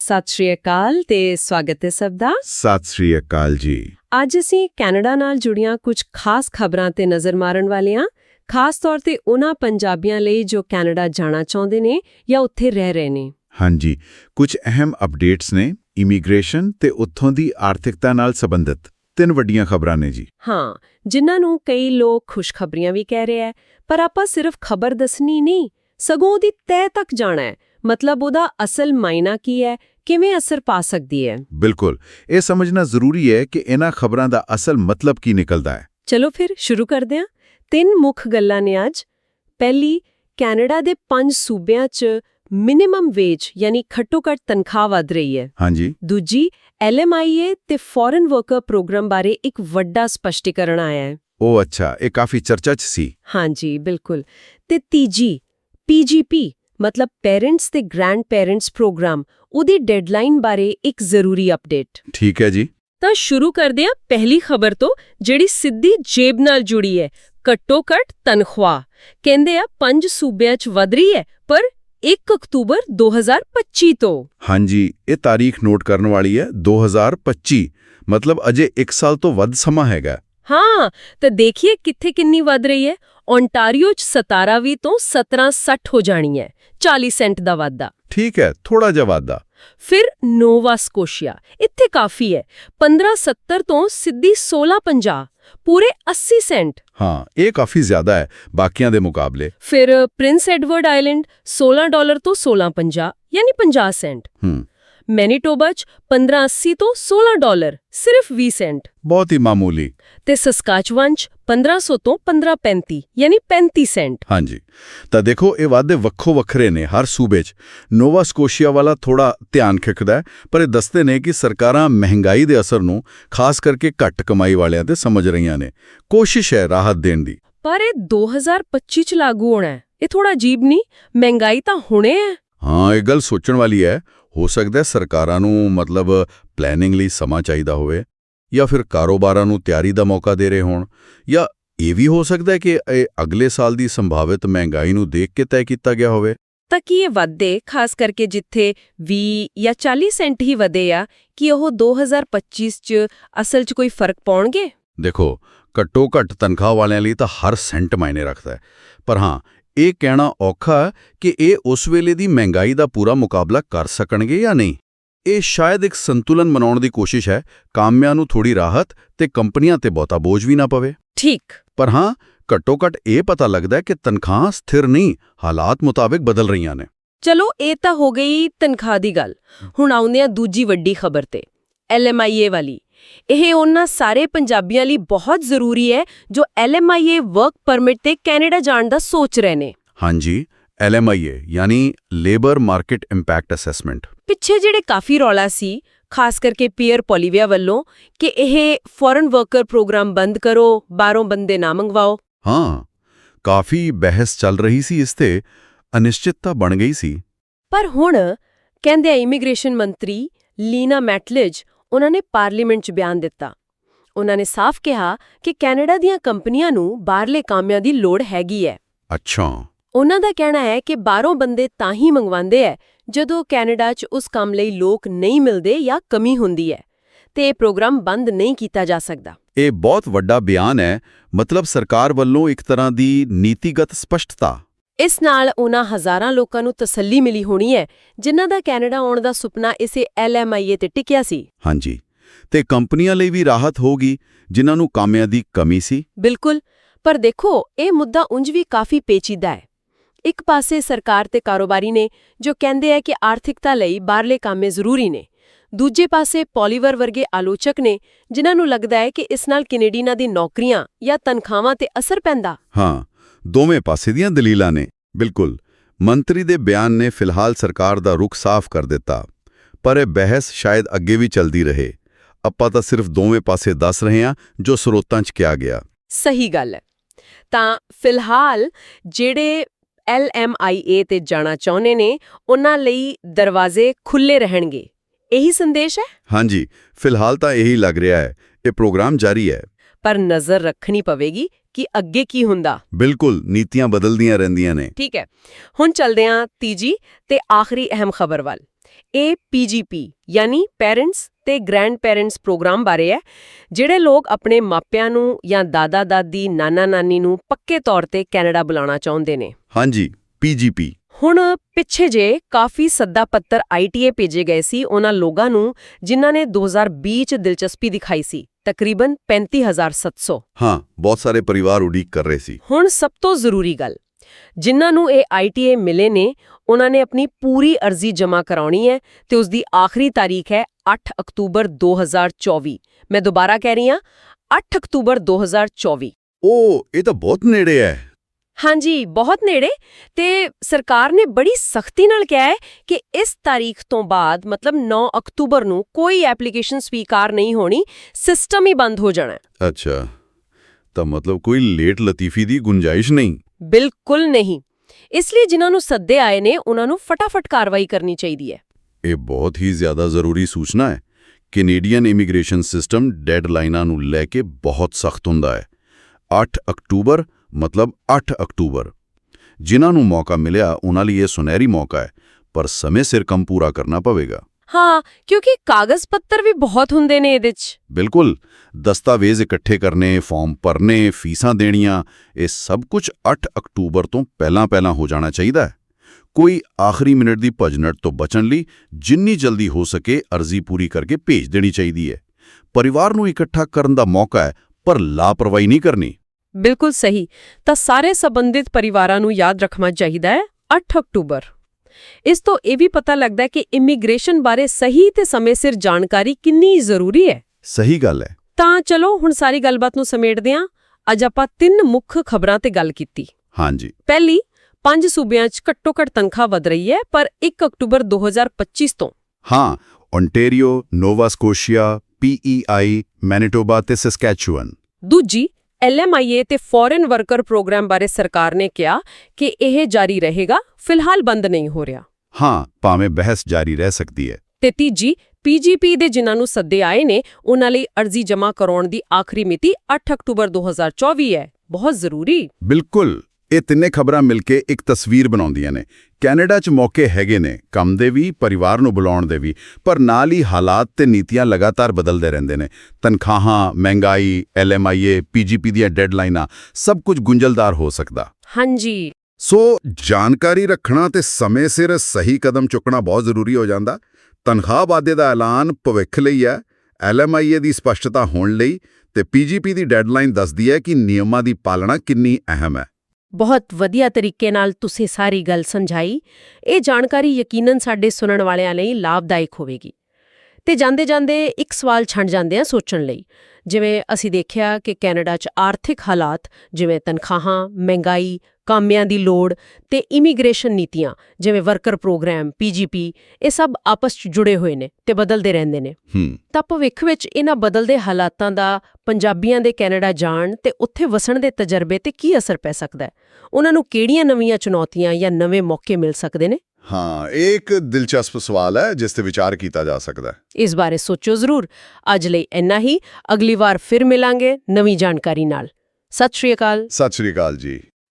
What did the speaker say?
ਸਤਿ ਸ਼੍ਰੀ ਅਕਾਲ ਤੇ ਸਵਾਗਤ ਹੈ ਸਭ ਦਾ। ਸਤਿ ਸ੍ਰੀ ਅਕਾਲ ਜੀ। ਅੱਜ ਅਸੀਂ ਕੈਨੇਡਾ ਨਾਲ ਜੁੜੀਆਂ ਕੁਝ ਖਾਸ ਖਬਰਾਂ ਤੇ ਨਜ਼ਰ ਮਾਰਨ ਵਾਲੇ ਹਾਂ ਖਾਸ ਤੌਰ ਤੇ ਉਹਨਾਂ ਪੰਜਾਬੀਆਂ ਲਈ ਜੋ ਕੈਨੇਡਾ ਜਾਣਾ ਚਾਹੁੰਦੇ ਨੇ ਜਾਂ ਉੱਥੇ ਰਹਿ ਰਹੇ ਨੇ। ਹਾਂਜੀ ਕੁਝ ਅਹਿਮ ਅਪਡੇਟਸ ਨੇ ਇਮੀਗ੍ਰੇਸ਼ਨ ਤੇ ਉੱਥੋਂ ਦੀ ਆਰਥਿਕਤਾ ਨਾਲ ਸੰਬੰਧਿਤ। ਤਿੰਨ ਵੱਡੀਆਂ ਖਬਰਾਂ ਨੇ ਜੀ। ਹਾਂ ਜਿਨ੍ਹਾਂ ਨੂੰ ਕਈ ਲੋਕ ਖੁਸ਼ਖਬਰੀਆਂ ਵੀ ਕਹਿ ਰਹੇ ਐ ਪਰ ਆਪਾਂ ਸਿਰਫ ਖਬਰ ਦੱਸਣੀ ਨਹੀਂ ਸਗੋਂ ਉਹਦੀ ਤਹਿ ਤੱਕ ਜਾਣਾ ਹੈ। ਮਤਲਬ ਉਹਦਾ ਅਸਲ ਮਾਇਨਾ ਕੀ ਹੈ? ਕਿਵੇਂ ਅਸਰ ਪਾ ਸਕਦੀ ਹੈ? ਬਿਲਕੁਲ। ਇਹ ਸਮਝਣਾ ਜ਼ਰੂਰੀ ਹੈ ਕਿ ਇਹਨਾਂ ਖਬਰਾਂ ਦਾ ਅਸਲ ਮਤਲਬ ਕੀ ਨਿਕਲਦਾ ਹੈ। ਚਲੋ ਫਿਰ ਸ਼ੁਰੂ ਕਰਦੇ ਹਾਂ। ਤਿੰਨ ਮੁੱਖ ਗੱਲਾਂ ਨੇ ਅੱਜ। ਪਹਿਲੀ ਕੈਨੇਡਾ ਦੇ ਪੰਜ ਸੂਬਿਆਂ 'ਚ ਮਿਨੀਮਮ ਵੇਜ ਯਾਨੀ ਘੱਟੋ-ਘੱਟ ਤਨਖਾਹ ਵਧ ਰਹੀ ਹੈ। ਹਾਂਜੀ। ਦੂਜੀ LMIA ਤੇ ਫੋਰਨ ਵਰਕਰ ਪ੍ਰੋਗਰਾਮ ਬਾਰੇ ਇੱਕ ਵੱਡਾ ਸਪਸ਼ਟੀਕਰਨ ਆਇਆ ਹੈ। ਉਹ ਅੱਛਾ ਇਹ ਕਾਫੀ ਚਰਚਾ 'ਚ ਸੀ। ਹਾਂਜੀ ਬਿਲਕੁਲ। ਤੇ ਤੀਜੀ PGP ਮਤਲਬ ਪੇਰੈਂਟਸ ਤੇ ਗ੍ਰੈਂਡ ਪੇਰੈਂਟਸ ਪ੍ਰੋਗਰਾਮ ਉਹਦੀ ਡੈਡਲਾਈਨ ਬਾਰੇ ਇੱਕ ਜ਼ਰੂਰੀ ਅਪਡੇਟ ਠੀਕ ਹੈ ਜੀ। ਤਾਂ ਸ਼ੁਰੂ ਕਰਦੇ ਹਾਂ ਪਹਿਲੀ ਖਬਰ ਤੋਂ ਜਿਹੜੀ ਸਿੱਧੀ ਜੇਬ ਨਾਲ ਜੁੜੀ ਹੈ। ਘੱਟੋ ਘੱਟ ਤਨਖਾਹ। ਕਹਿੰਦੇ ਆ ਪੰਜ ਸੂਬਿਆਂ 'ਚ ਵਧ ਰਹੀ ਹੈ ਪਰ 1 ਅਕਤੂਬਰ 2025 ਤੋਂ। ਹਾਂਜੀ ਇਹ ਤਾਰੀਖ ਨੋਟ ਕਰਨ ਵਾਲੀ ਹੈ 2025 ਮਤਲਬ ਅਜੇ 1 ਸਾਲ ਤੋਂ ਵੱਧ ਸਮਾਂ ਹੈਗਾ। ਹਾਂ ਤਾਂ ਦੇਖੀਏ ਕਿੱਥੇ ਕਿੰਨੀ ਵਧ ਰਹੀ ਹੈ। ਓਨਟਾਰੀਓ 'ਚ 17ਵੀਂ ਤੋਂ 1760 ਹੋ ਜਾਣੀ ਹੈ 40 ਸੈਂਟ ਦਾ ਵਾਧਾ। ਠੀਕ ਹੈ ਥੋੜਾ ਜਿਹਾ ਵਾਧਾ। ਫਿਰ ਨੋਵਾ ਸਕੋਸ਼ੀਆ ਇੱਥੇ ਕਾਫੀ ਹੈ 1570 ਤੋਂ ਸਿੱਧੀ 1650 ਪੂਰੇ 80 ਸੈਂਟ। ਹਾਂ ਇਹ ਕਾਫੀ ਜ਼ਿਆਦਾ ਹੈ ਬਾਕੀਆਂ ਦੇ ਮੁਕਾਬਲੇ। ਫਿਰ ਪ੍ਰਿੰਸ ਐਡਵਰਡ ਆਈਲੈਂਡ 16 ਡਾਲਰ ਤੋਂ 1650 ਯਾਨੀ 50 ਸੈਂਟ। ਹੂੰ। ਮੈਨੀਟੋਬਾ 'ਚ 1580 ਤੋਂ 16 ਡਾਲਰ ਸਿਰਫ 20 ਸੈਂਟ। ਬਹੁਤ ਹੀ ਮਾਮੂਲੀ। ਤੇ ਸਸਕਾਚਵਾਨ 'ਚ 1500 ਤੋਂ 1535 ਯਾਨੀ 35 ਸੈਂਟ। ਹਾਂਜੀ। ਤਾਂ ਦੇਖੋ ਇਹ ਵਾਅਦੇ ਵੱਖੋ ਵੱਖਰੇ ਨੇ ਹਰ ਸੂਬੇ 'ਚ। ਨੋਵਾ ਸਕੋਸ਼ੀਆ ਵਾਲਾ ਥੋੜਾ ਧਿਆਨ ਖਿੱਚਦਾ ਪਰ ਇਹ ਦੱਸਦੇ ਨੇ ਕਿ ਸਰਕਾਰਾਂ ਮਹਿੰਗਾਈ ਦੇ ਅਸਰ ਨੂੰ ਖਾਸ ਕਰਕੇ ਘੱਟ ਕਮਾਈ ਵਾਲਿਆਂ ਤੇ ਸਮਝ ਰਹੀਆਂ ਨੇ। ਕੋਸ਼ਿਸ਼ ਹੈ ਰਾਹਤ ਦੇਣ ਦੀ। ਪਰ ਇਹ 2025 ਚ ਲਾਗੂ ਹੋਣਾ ਹੈ। ਇਹ ਥੋੜਾ ਅਜੀਬ ਨਹੀਂ? ਮਹਿੰਗਾਈ ਤਾਂ ਹੁਣੇ ਹੈ। ਹਾਂ ਇਹ ਗੱਲ ਸੋਚਣ ਵਾਲੀ ਹੈ। ਹੋ ਸਕਦਾ ਹੈ ਸਰਕਾਰਾਂ ਨੂੰ ਮਤਲਬ ਪਲੈਨਿੰਗ ਲਈ ਸਮਾਂ ਚਾਹੀਦਾ ਹੋਵੇ। ਜਾਂ ਫਿਰ ਕਾਰੋਬਾਰਾਂ ਨੂੰ ਤਿਆਰੀ ਦਾ ਮੌਕਾ ਦੇ ਰਹੇ ਹੋਣ? ਜਾਂ ਇਹ ਵੀ ਹੋ ਸਕਦਾ ਹੈ ਕਿ ਇਹ ਅਗਲੇ ਸਾਲ ਦੀ ਸੰਭਾਵਿਤ ਮਹਿੰਗਾਈ ਨੂੰ ਦੇਖ ਕੇ ਤੈਅ ਕੀਤਾ ਗਿਆ ਹੋਵੇ? ਤਾਂ ਕੀ ਇਹ ਵਧੇ ਖਾਸ ਕਰਕੇ ਜਿੱਥੇ 20 ਜਾਂ 40 ਸੈਂਟ ਹੀ ਵਧੇ ਆ ਕਿ ਉਹ 2025 ਚ ਅਸਲ ਚ ਕੋਈ ਫ਼ਰਕ ਪਾਉਣਗੇ? ਦੇਖੋ ਘੱਟੋ ਘੱਟ ਤਨਖਾਹ ਵਾਲਿਆਂ ਲਈ ਤਾਂ ਹਰ ਸੈਂਟ ਮਾਇਨੇ ਰੱਖਦਾ ਹੈ। ਪਰ ਹਾਂ ਇਹ ਕਹਿਣਾ ਔਖਾ ਕਿ ਇਹ ਉਸ ਵੇਲੇ ਦੀ ਮਹਿੰਗਾਈ ਦਾ ਪੂਰਾ ਮੁਕਾਬਲਾ ਕਰ ਸਕਣਗੇ ਜਾਂ ਨਹੀਂ? ਇਹ ਸ਼ਾਇਦ ਇੱਕ ਸੰਤੁਲਨ ਬਣਾਉਣ ਦੀ ਕੋਸ਼ਿਸ਼ ਹੈ ਕਾਮਿਆਂ ਨੂੰ ਥੋੜੀ ਰਾਹਤ ਤੇ ਕੰਪਨੀਆਂ ਤੇ ਬਹੁਤਾ ਬੋਝ ਵੀ ਨਾ ਪਵੇ। ਠੀਕ। ਪਰ ਹਾਂ ਘੱਟੋ ਘੱਟ ਇਹ ਪਤਾ ਲੱਗਦਾ ਹੈ ਕਿ ਤਨਖਾਹਾਂ ਸਥਿਰ ਨਹੀਂ ਹਾਲਾਤ ਮੁਤਾਬਿਕ ਬਦਲ ਰਹੀਆਂ ਨੇ। ਚਲੋ ਇਹ ਤਾਂ ਹੋ ਗਈ ਤਨਖਾਹ ਦੀ ਗੱਲ। ਹੁਣ ਆਉਂਦੇ ਆ ਦੂਜੀ ਵੱਡੀ ਖਬਰ ਤੇ LMIA ਵਾਲੀ। ਇਹ ਉਹਨਾਂ ਸਾਰੇ ਪੰਜਾਬੀਆਂ ਲਈ ਬਹੁਤ ਜ਼ਰੂਰੀ ਹੈ ਜੋ LMIA ਵਰਕ ਪਰਮਿਟ ਤੇ ਕੈਨੇਡਾ ਜਾਣ ਦਾ ਸੋਚ ਰਹੇ ਨੇ। ਹਾਂਜੀ। LMIA ਯਾਨੀ ਲੇਬਰ ਮਾਰਕੀਟ ਇੰਪੈਕਟ ਅਸੈਸਮੈਂਟ। ਪਿੱਛੇ ਜਿਹੜੇ ਕਾਫੀ ਰੌਲਾ ਸੀ ਖਾਸ ਕਰਕੇ ਪੀਅਰ ਪੋਲੀਵੀਆ ਵੱਲੋਂ ਕਿ ਇਹ ਫੋਰਨ ਵਰਕਰ ਪ੍ਰੋਗਰਾਮ ਬੰਦ ਕਰੋ ਬਾਹਰੋਂ ਬੰਦੇ ਨਾ ਮੰਗਵਾਓ। ਹਾਂ ਕਾਫੀ ਬਹਿਸ ਚੱਲ ਰਹੀ ਸੀ ਇਸ ਤੇ ਅਨਿਸ਼ਚਿਤਤਾ ਬਣ ਗਈ ਸੀ। ਪਰ ਹੁਣ ਕਹਿੰਦੇ ਆ ਇਮੀਗ੍ਰੇਸ਼ਨ ਮੰਤਰੀ ਲੀਨਾ ਮੈਟਲਿਜ ਉਹਨਾਂ ਨੇ ਪਾਰਲੀਮੈਂਟ 'ਚ ਬਿਆਨ ਦਿੱਤਾ। ਉਹਨਾਂ ਨੇ ਸਾਫ਼ ਕਿਹਾ ਕਿ ਕੈਨੇਡਾ ਦੀਆਂ ਕੰਪਨੀਆਂ ਨੂੰ ਬਾਹਰਲੇ ਕਾਮਿਆਂ ਦੀ ਲੋੜ ਹੈਗੀ ਹੈ ਅੱਛਾ। ਉਹਨਾਂ ਦਾ ਕਹਿਣਾ ਹੈ ਕਿ ਬਾਹਰੋਂ ਬੰਦੇ ਤਾਂ ਹੀ ਮੰਗਵਾਉਂਦੇ ਐ ਜਦੋਂ ਕੈਨੇਡਾ 'ਚ ਉਸ ਕੰਮ ਲਈ ਲੋਕ ਨਹੀਂ ਮਿਲਦੇ ਜਾਂ ਕਮੀ ਹੁੰਦੀ ਹੈ ਤੇ ਇਹ ਪ੍ਰੋਗਰਾਮ ਬੰਦ ਨਹੀਂ ਕੀਤਾ ਜਾ ਸਕਦਾ। ਇਹ ਬਹੁਤ ਵੱਡਾ ਬਿਆਨ ਹੈ ਮਤਲਬ ਸਰਕਾਰ ਵੱਲੋਂ ਇੱਕ ਤਰ੍ਹਾਂ ਦੀ ਨੀਤੀਗਤ ਸਪਸ਼ਟਤਾ। ਇਸ ਨਾਲ ਉਹਨਾਂ ਹਜ਼ਾਰਾਂ ਲੋਕਾਂ ਨੂੰ ਤਸੱਲੀ ਮਿਲੀ ਹੋਣੀ ਹੈ ਜਿਨ੍ਹਾਂ ਦਾ ਕੈਨੇਡਾ ਆਉਣ ਦਾ ਸੁਪਨਾ ਇਸੇ LMIA ਤੇ ਟਿਕਿਆ ਸੀ। ਹਾਂਜੀ। ਤੇ ਕੰਪਨੀਆਂ ਲਈ ਵੀ ਰਾਹਤ ਹੋਗੀ ਜਿਨ੍ਹਾਂ ਨੂੰ ਕਾਮਿਆਂ ਦੀ ਕਮੀ ਸੀ। ਬਿਲਕੁਲ। ਪਰ ਦੇਖੋ ਇਹ ਮੁੱਦਾ ਉਂਝ ਵੀ ਕਾਫੀ ਪੇਚੀਦਾ ਹੈ ਇੱਕ ਪਾਸੇ ਸਰਕਾਰ ਤੇ ਕਾਰੋਬਾਰੀ ਨੇ ਜੋ ਕਹਿੰਦੇ ਆ ਕਿ ਆਰਥਿਕਤਾ ਲਈ ਬਾਹਰਲੇ ਕਾਮੇ ਜ਼ਰੂਰੀ ਨੇ। ਦੂਜੇ ਪਾਸੇ ਪੋਲੀਵਰ ਵਰਗੇ ਆਲੋਚਕ ਨੇ ਜਿਨ੍ਹਾਂ ਨੂੰ ਲੱਗਦਾ ਹੈ ਕਿ ਇਸ ਨਾਲ ਕੈਨੇਡੀਨਾਂ ਦੀ ਨੌਕਰੀਆਂ ਜਾਂ ਤਨਖਾਹਾਂ ਤੇ ਅਸਰ ਪੈਂਦਾ। ਹਾਂ ਦੋਵੇਂ ਪਾਸੇ ਦੀਆਂ ਦਲੀਲਾਂ ਨੇ ਬਿਲਕੁਲ। ਮੰਤਰੀ ਦੇ ਬਿਆਨ ਨੇ ਫਿਲਹਾਲ ਸਰਕਾਰ ਦਾ ਰੁਖ ਸਾਫ਼ ਕਰ ਦਿੱਤਾ ਪਰ ਇਹ ਬਹਿਸ ਸ਼ਾਇਦ ਅੱਗੇ ਵੀ ਚੱਲਦੀ ਰਹੇ। ਆਪਾਂ ਤਾਂ ਸਿਰਫ ਦੋਵੇਂ ਪਾਸੇ ਦੱਸ ਰਹੇ ਹਾਂ ਜੋ ਸਰੋਤਾਂ 'ਚ ਕਿਹਾ ਗਿਆ। ਸਹੀ ਗੱਲ ਹੈ। ਤਾਂ ਫਿਲਹਾਲ ਜਿਹੜੇ LMIA ਤੇ ਜਾਣਾ ਚਾਹੁੰਦੇ ਨੇ ਉਹਨਾਂ ਲਈ ਦਰਵਾਜ਼ੇ ਖੁੱਲੇ ਰਹਿਣਗੇ। ਇਹੀ ਸੰਦੇਸ਼ ਹੈ? ਹਾਂਜੀ ਫਿਲਹਾਲ ਤਾਂ ਇਹੀ ਲੱਗ ਰਿਹਾ ਹੈ। ਇਹ ਪ੍ਰੋਗਰਾਮ ਜਾਰੀ ਹੈ। ਪਰ ਨਜ਼ਰ ਰੱਖਣੀ ਪਵੇਗੀ ਕਿ ਅੱਗੇ ਕੀ ਹੁੰਦਾ। ਬਿਲਕੁਲ ਨੀਤੀਆਂ ਬਦਲਦੀਆਂ ਰਹਿੰਦੀਆਂ ਨੇ। ਠੀਕ ਹੈ। ਹੁਣ ਚੱਲਦੇ ਹਾਂ ਤੀਜੀ ਤੇ ਆਖਰੀ ਅਹਿਮ ਖਬਰ ਵੱਲ। ਇਹ ਪੀਜੀਪੀ ਯਾਨੀ ਪੈਰੈਂਟਸ ਤੇ ਗ੍ਰੈਂਡ ਪੈਰੈਂਟਸ ਪ੍ਰੋਗਰਾਮ ਬਾਰੇ ਹੈ ਜਿਹੜੇ ਲੋਕ ਆਪਣੇ ਮਾਪਿਆਂ ਨੂੰ ਜਾਂ ਦਾਦਾ ਦਾਦੀ ਨਾਨਾ ਨਾਨੀ ਨੂੰ ਪੱਕੇ ਤੌਰ ਤੇ ਕੈਨੇਡਾ ਬੁਲਾਉਣਾ ਚਾਹੁੰਦੇ ਨੇ। ਹਾਂਜੀ ਪੀਜੀਪੀ ਹੁਣ ਪਿੱਛੇ ਜੇ ਕਾਫੀ ਸੱਦਾ ਪੱਤਰ ਆਈਟੀਏ ਭੇਜੇ ਗਏ ਸੀ ਉਹਨਾਂ ਲੋਕਾਂ ਨੂੰ ਜਿਨ੍ਹਾਂ ਨੇ 2020 ਚ ਦਿਲਚਸਪੀ ਦਿਖਾਈ ਸੀ ਤਕਰੀਬਨ 35700 ਹਾਂ ਬਹੁਤ ਸਾਰੇ ਪਰਿਵਾਰ ਉਡੀਕ ਕਰ ਰਹੇ ਸੀ। ਹੁਣ ਸਭ ਤੋਂ ਜ਼ਰੂਰੀ ਗੱਲ ਜਿਨ੍ਹਾਂ ਨੂੰ ਇਹ ਆਈਟੀਏ ਮਿਲੇ ਨੇ ਉਹਨਾਂ ਨੇ ਆਪਣੀ ਪੂਰੀ ਅਰਜ਼ੀ ਜਮ੍ਹਾਂ ਕਰਾਉਣੀ ਹੈ ਤੇ ਉਸ ਦੀ ਆਖਰੀ ਤਾਰੀਖ ਹੈ 8 ਅਕਤੂਬਰ 2024 ਮੈਂ ਦੁਬਾਰਾ ਕਹਿ ਰਹੀ ਹਾਂ 8 ਅਕਤੂਬਰ 2024 ਉਹ ਇਹ ਤਾਂ ਬਹੁਤ ਨੇੜੇ ਹੈ। ਹਾਂਜੀ ਬਹੁਤ ਨੇੜੇ ਤੇ ਸਰਕਾਰ ਨੇ ਬੜੀ ਸਖਤੀ ਨਾਲ ਕਿਹਾ ਹੈ ਕਿ ਇਸ ਤਾਰੀਖ ਤੋਂ ਬਾਅਦ ਮਤਲਬ 9 ਅਕਤੂਬਰ ਨੂੰ ਕੋਈ ਐਪਲੀਕੇਸ਼ਨ ਸਵੀਕਾਰ ਨਹੀਂ ਹੋਣੀ ਸਿਸਟਮ ਹੀ ਬੰਦ ਹੋ ਜਾਣਾ ਹੈ। ਅੱਛਾ ਤਾਂ ਮਤਲਬ ਕੋਈ ਲੇਟ ਲਤੀਫੀ ਦੀ ਗੁੰਜਾਇਸ਼ ਨਹੀਂ? ਬਿਲਕੁਲ ਨਹੀਂ। ਇਸ ਲਈ ਜਿਨ੍ਹਾਂ ਨੂੰ ਸੱਦੇ ਆਏ ਨੇ, ਉਹਨਾਂ ਨੂੰ ਫਟਾਫਟ ਕਾਰਵਾਈ ਕਰਨੀ ਚਾਹੀਦੀ ਹੈ। ਇਹ ਬਹੁਤ ਹੀ ਜ਼ਿਆਦਾ ਜ਼ਰੂਰੀ ਸੂਚਨਾ ਹੈ। ਕੈਨੇਡੀਅਨ ਇਮੀਗ੍ਰੇਸ਼ਨ ਸਿਸਟਮ ਡੈਡਲਾਈਨਾਂ ਨੂੰ ਲੈ ਕੇ ਬਹੁਤ ਸਖਤ ਹੁੰਦਾ ਹੈ। 8 ਅਕਤੂਬਰ, ਮਤਲਬ 8 ਅਕਤੂਬਰ। ਜਿਨ੍ਹਾਂ ਨੂੰ ਮੌਕਾ ਮਿਲਿਆ, ਉਹਨਾਂ ਲਈ ਇਹ ਸੁਨਹਿਰੀ ਮੌਕਾ ਹੈ, ਪਰ ਸਮੇਂ ਸਿਰ ਕੰਮ ਪੂਰਾ ਕਰਨਾ ਪਵੇਗਾ। ਹਾਂ ਕਿਉਂਕਿ ਕਾਗਜ਼ ਪੱਤਰ ਵੀ ਬਹੁਤ ਹੁੰਦੇ ਨੇ ਇਹਦੇ 'ਚ। ਬਿਲਕੁਲ। ਦਸਤਾਵੇਜ਼ ਇਕੱਠੇ ਕਰਨੇ ਫਾਰਮ ਭਰਨੇ ਫੀਸਾਂ ਦੇਣੀਆਂ ਇਹ ਸਭ ਕੁਝ 8 ਅਕਤੂਬਰ ਤੋਂ ਪਹਿਲਾਂ-ਪਹਿਲਾਂ ਹੋ ਜਾਣਾ ਚਾਹੀਦਾ ਹੈ। ਕੋਈ ਆਖਰੀ ਮਿੰਟ ਦੀ ਭਜਨਟ ਤੋਂ ਬਚਣ ਲਈ ਜਿੰਨੀ ਜਲਦੀ ਹੋ ਸਕੇ ਅਰਜ਼ੀ ਪੂਰੀ ਕਰਕੇ ਭੇਜ ਦੇਣੀ ਚਾਹੀਦੀ ਹੈ। ਪਰਿਵਾਰ ਨੂੰ ਇਕੱਠਾ ਕਰਨ ਦਾ ਮੌਕਾ ਹੈ ਪਰ ਲਾਪਰਵਾਹੀ ਨਹੀਂ ਕਰਨੀ। ਬਿਲਕੁਲ ਸਹੀ। ਤਾਂ ਸਾਰੇ ਸੰਬੰਧਿਤ ਪਰਿਵਾਰਾਂ ਨੂੰ ਯਾਦ ਰੱਖਣਾ ਚਾਹੀਦਾ ਹੈ 8 ਅਕਤੂਬਰ। ਇਸ ਤੋਂ ਇਹ ਵੀ ਪਤਾ ਲੱਗਦਾ ਹੈ ਕਿ ਇਮੀਗ੍ਰੇਸ਼ਨ ਬਾਰੇ ਸਹੀ ਤੇ ਸਮੇਂ ਸਿਰ ਜਾਣਕਾਰੀ ਕਿੰਨੀ ਜ਼ਰੂਰੀ ਹੈ। ਸਹੀ ਗੱਲ ਹੈ। ਤਾਂ ਚਲੋ ਹੁਣ ਸਾਰੀ ਗੱਲਬਾਤ ਨੂੰ ਸਮੇਟਦੇ ਹਾਂ। ਅੱਜ ਆਪਾਂ ਤਿੰਨ ਮੁੱਖ ਖਬਰਾਂ ਤੇ ਗੱਲ ਕੀਤੀ। ਹਾਂਜੀ। ਪਹਿਲੀ ਪੰਜ ਸੂਬਿਆਂ 'ਚ ਘੱਟੋ-ਘੱਟ ਤਨਖਾਹ ਵਧ ਰਹੀ ਹੈ ਪਰ 1 ਅਕਤੂਬਰ 2025 ਤੋਂ। ਹਾਂ Ontario Nova Scotia PEI Manitoba ਤੇ ਸਸਕੈਚੂਅਨ। ਦੂਜੀ ਐਲਐਮਆਈਏ ਤੇ ਫੋਰਨ ਵਰਕਰ ਪ੍ਰੋਗਰਾਮ ਬਾਰੇ ਸਰਕਾਰ ਨੇ ਕਿਹਾ ਕਿ ਇਹ ਜਾਰੀ ਰਹੇਗਾ ਫਿਲਹਾਲ ਬੰਦ ਨਹੀਂ ਹੋ ਰਿਹਾ। ਹਾਂ ਭਾਵੇਂ ਬਹਿਸ ਜਾਰੀ ਰਹਿ ਸਕਦੀ ਹੈ। ਤੇ ਤੀਜੀ ਪੀਜੀਪੀ ਦੇ ਜਿਨ੍ਹਾਂ ਨੂੰ ਸੱਦੇ ਆਏ ਨੇ ਉਹਨਾਂ ਲਈ ਅਰਜ਼ੀ ਜਮ੍ਹਾਂ ਕਰਾਉਣ ਦੀ ਆਖਰੀ ਮਿਤੀ 8 ਅਕਤੂਬਰ 2024 ਹੈ। ਬਹੁਤ ਜ਼ਰੂਰੀ। ਬਿਲਕੁਲ। ਇਹ ਤਿੰਨੇ ਖਬਰਾਂ ਮਿਲ ਕੇ ਇੱਕ ਤਸਵੀਰ ਬਣਾਉਂਦੀਆਂ ਨੇ। ਕੈਨੇਡਾ 'ਚ ਮੌਕੇ ਹੈਗੇ ਨੇ ਕੰਮ ਦੇ ਵੀ ਪਰਿਵਾਰ ਨੂੰ ਬੁਲਾਉਣ ਦੇ ਵੀ ਪਰ ਨਾਲ ਹੀ ਹਾਲਾਤ ਤੇ ਨੀਤੀਆਂ ਲਗਾਤਾਰ ਬਦਲਦੇ ਰਹਿੰਦੇ ਨੇ। ਤਨਖਾਹਾਂ ਮਹਿੰਗਾਈ ਐਲਐਮਆਈਏ ਪੀਜੀਪੀ ਦੀਆਂ ਡੈਡਲਾਈਨਾਂ ਸਭ ਕੁਝ ਗੁੰਝਲਦਾਰ ਹੋ ਸਕਦਾ। ਹਾਂਜੀ। ਸੋ ਜਾਣਕਾਰੀ ਰੱਖਣਾ ਤੇ ਸਮੇਂ ਸਿਰ ਸਹੀ ਕਦਮ ਚੁੱਕਣਾ ਬਹੁਤ ਜ਼ਰੂਰੀ ਹੋ ਜਾਂਦਾ। ਤਨਖਾਹ ਵਾਧੇ ਦਾ ਐਲਾਨ ਭਵਿੱਖ ਲਈ ਹੈ। ਐਲਐਮਆਈਏ ਦੀ ਸਪਸ਼ਟਤਾ ਹੋਣ ਲਈ ਤੇ ਪੀਜੀਪੀ ਦੀ ਡੈਡਲਾਈਨ ਦੱਸਦੀ ਹੈ ਕਿ ਨਿਯਮਾਂ ਦੀ ਪਾਲਣਾ ਕਿੰਨੀ ਅਹਿਮ ਹੈ। ਬਹੁਤ ਵਧੀਆ ਤਰੀਕੇ ਨਾਲ ਤੁਸੀਂ ਸਾਰੀ ਗੱਲ ਸਮਝਾਈ। ਇਹ ਜਾਣਕਾਰੀ ਯਕੀਨਨ ਸਾਡੇ ਸੁਣਨ ਵਾਲਿਆਂ ਲਈ ਲਾਭਦਾਇਕ ਹੋਵੇਗੀ। ਤੇ ਜਾਂਦੇ ਜਾਂਦੇ ਇੱਕ ਸਵਾਲ ਛੱਡ ਜਾਂਦੇ ਆ ਸੋਚਣ ਲਈ। ਜਿਵੇਂ ਅਸੀਂ ਦੇਖਿਆ ਕਿ ਕੈਨੇਡਾ 'ਚ ਆਰਥਿਕ ਹਾਲਾਤ ਜਿਵੇਂ ਤਨਖਾਹਾਂ ਮਹਿੰਗਾਈ ਕਾਮਿਆਂ ਦੀ ਲੋੜ ਤੇ ਇਮੀਗ੍ਰੇਸ਼ਨ ਨੀਤੀਆਂ ਜਿਵੇਂ ਵਰਕਰ ਪ੍ਰੋਗਰਾਮ ਪੀਜੀਪੀ ਇਹ ਸਭ ਆਪਸ 'ਚ ਜੁੜੇ ਹੋਏ ਨੇ ਤੇ ਬਦਲਦੇ ਰਹਿੰਦੇ ਨੇ। ਤਾਂ ਭਵਿੱਖ ਵਿੱਚ ਇਹਨਾਂ ਬਦਲਦੇ ਹਾਲਾਤਾਂ ਦਾ ਪੰਜਾਬੀਆਂ ਦੇ ਕੈਨੇਡਾ ਜਾਣ ਤੇ ਉੱਥੇ ਵਸਣ ਦੇ ਤਜਰਬੇ ਤੇ ਕੀ ਅਸਰ ਪੈ ਸਕਦਾ ਹੈ? ਉਹਨਾਂ ਨੂੰ ਕਿਹੜੀਆਂ ਨਵੀਆਂ ਚੁਣੌਤੀਆਂ ਜਾਂ ਨਵੇਂ ਮੌਕੇ ਮਿਲ ਸਕਦੇ ਨੇ? ਹਾਂ ਇਹ ਇੱਕ ਦਿਲਚਸਪ ਸਵਾਲ ਹੈ ਜਿਸ ਤੇ ਵਿਚਾਰ ਕੀਤਾ ਜਾ ਸਕਦਾ ਹੈ। ਇਸ ਬਾਰੇ ਸੋਚੋ ਜ਼ਰੂਰ। ਅੱਜ ਲਈ ਇੰਨਾ ਹੀ। ਅਗਲੀ ਵਾਰ ਫਿਰ ਮਿਲਾਂਗੇ ਨਵੀਂ ਜਾਣਕਾਰੀ ਨਾਲ। ਸਤਿ ਸ਼੍ਰੀ ਅਕਾਲ। ਸਤਿ ਸ਼੍ਰੀ ਅਕਾਲ ਜੀ।